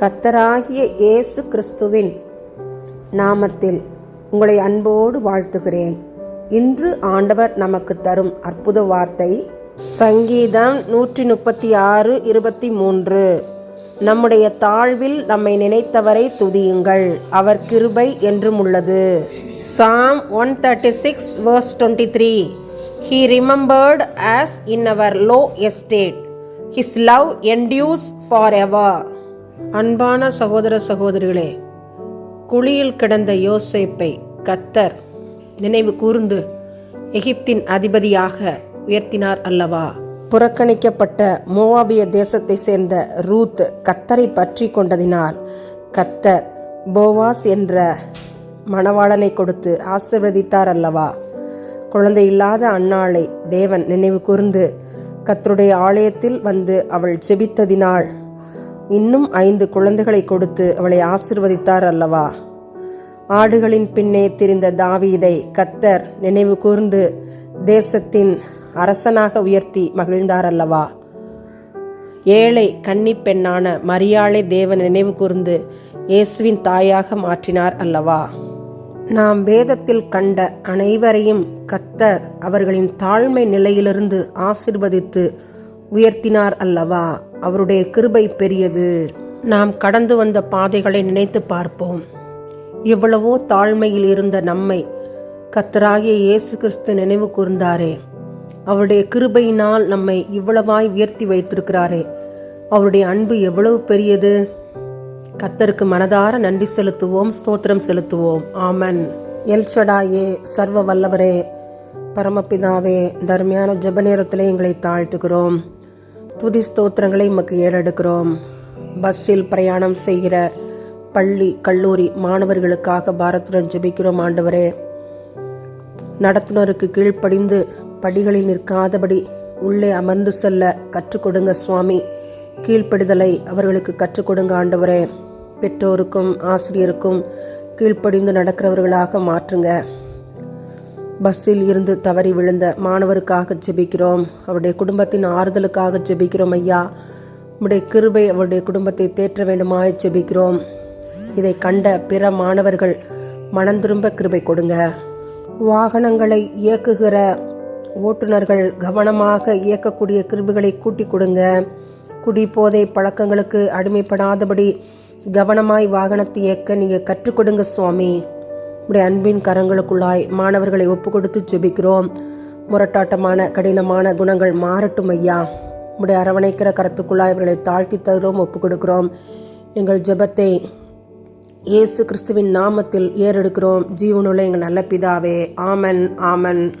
கத்தராகிய இயேசு கிறிஸ்துவின் நாமத்தில் உங்களை அன்போடு வாழ்த்துகிறேன். இன்று ஆண்டவர் நமக்கு தரும் அற்புத வார்த்தை சங்கீதம் நூற்றி முப்பத்தி ஆறு இருபத்தி மூன்று நம்முடைய தாழ்வில் நம்மை நினைத்தவரை துதியுங்கள். அவர் கிருபை என்றும் உள்ளது. Psalm one thirty six verse twenty three he remembered us in our low estate his love endures for ever அன்பான சகோதர சகோதரிகளே குழியில் கிடந்த யோசேப்பை கத்தர் நினைவு கூர்ந்து எகிப்தின் அதிபதியாக உயர்த்தினார் அல்லவா? புறக்கணிக்கப்பட்ட மோவாபிய தேசத்தை சேர்ந்த ரூத் கத்தரை பற்றி கொண்டதினால் கத்தர் போவாஸ் என்ற மணவாளனை கொடுத்து ஆசிர்வதித்தார் அல்லவா? குழந்தை இல்லாத அன்னாளை தேவன் நினைவு கூர்ந்து கத்தருடைய ஆலயத்தில் வந்து அவள் செபித்ததினால் இன்னும் ஐந்து குழந்தைகளை கொடுத்து அவளை ஆசிர்வதித்தார் அல்லவா? ஆடுகளின் பின்னே திரிந்த தாவீதை கத்தர் நினைவு கூர்ந்து தேசத்தின் அரசனாக உயர்த்தி மகிழ்ந்தார் அல்லவா? ஏழை கன்னி பெண்ணான மரியாளை தேவன் நினைவு கூர்ந்து இயேசுவின் தாயாக மாற்றினார் அல்லவா? நாம் வேதத்தில் கண்ட அனைவரையும் கத்தர் அவர்களின் தாழ்மை நிலையிலிருந்து ஆசிர்வதித்து உயர்த்தினார் அல்லவா? அவருடைய கிருபை பெரியது. நாம் கடந்து வந்த பாதைகளை நினைத்து பார்ப்போம். எவ்வளவோ தாழ்மையில் இருந்த நம்மை கத்தராகிய இயேசு கிறிஸ்து நினைவு கூர்ந்தாரே. அவருடைய கிருபையினால் நம்மை இவ்வளவாய் உயர்த்தி வைத்திருக்கிறாரே. அவருடைய அன்பு எவ்வளவு பெரியது. கத்தருக்கு மனதார நன்றி செலுத்துவோம் ஸ்தோத்திரம் செலுத்துவோம். ஆமன். எல்ஷடாயே சர்வ வல்லவரே பரமபிதாவே தர்மையான ஜெப நேரத்தில் எங்களை தாழ்த்துகிறோம். துதி ஸ்தோத்திரங்களை நமக்கு ஏறெடுக்கிறோம். பஸ்ஸில் பிரயாணம் செய்கிற பள்ளி கல்லூரி மாணவர்களுக்காக பாரத்துடன் ஜெபிக்கிறோம் ஆண்டவரே. நடத்துனருக்கு கீழ்ப்படிந்து படிகளில் நிற்காதபடி உள்ளே அமர்ந்து செல்ல கற்றுக் கொடுங்க சுவாமி. கீழ்ப்படிதலை அவர்களுக்கு கற்றுக் கொடுங்க ஆண்டவரே. பெற்றோருக்கும் ஆசிரியருக்கும் கீழ்ப்படிந்து நடக்கிறவர்களாக மாற்றுங்க. பஸ்ஸில் இருந்து தவறி விழுந்த மாணவருக்காக ஜெபிக்கிறோம். அவருடைய குடும்பத்தின் ஆறுதலுக்காக ஜெபிக்கிறோம் ஐயா. உடைய கிருபை அவருடைய குடும்பத்தை தேற்ற வேண்டுமாய் ஜெபிக்கிறோம். இதை கண்ட பிற மாணவர்கள் மனம் திரும்ப கிருபை கொடுங்க. வாகனங்களை இயக்குகிற ஓட்டுநர்கள் கவனமாக இயக்கக்கூடிய கிருபுகளை கூட்டி கொடுங்க. குடி போதை பழக்கங்களுக்கு அடிமைப்படாதபடி கவனமாய் வாகனத்தை இயக்க நீங்கள் கற்றுக் கொடுங்க சுவாமி. உடைய அன்பின் கரங்களுக்குள்ளாய் மாணவர்களை ஒப்புக்கொடுத்து ஜெபிக்கிறோம். முரட்டாட்டமான கடினமான குணங்கள் மாறட்டும் ஐயா. உடைய அரவணைக்கிற கரத்துக்குள்ளாய் இவர்களை தாழ்த்தி தருகிறோம் ஒப்புக்கொடுக்கிறோம். எங்கள் ஜெபத்தை இயேசு கிறிஸ்துவின் நாமத்தில் ஏறெடுக்கிறோம். ஜீவனுள்ள எங்கள் நல்ல பிதாவே. ஆமன் ஆமன்.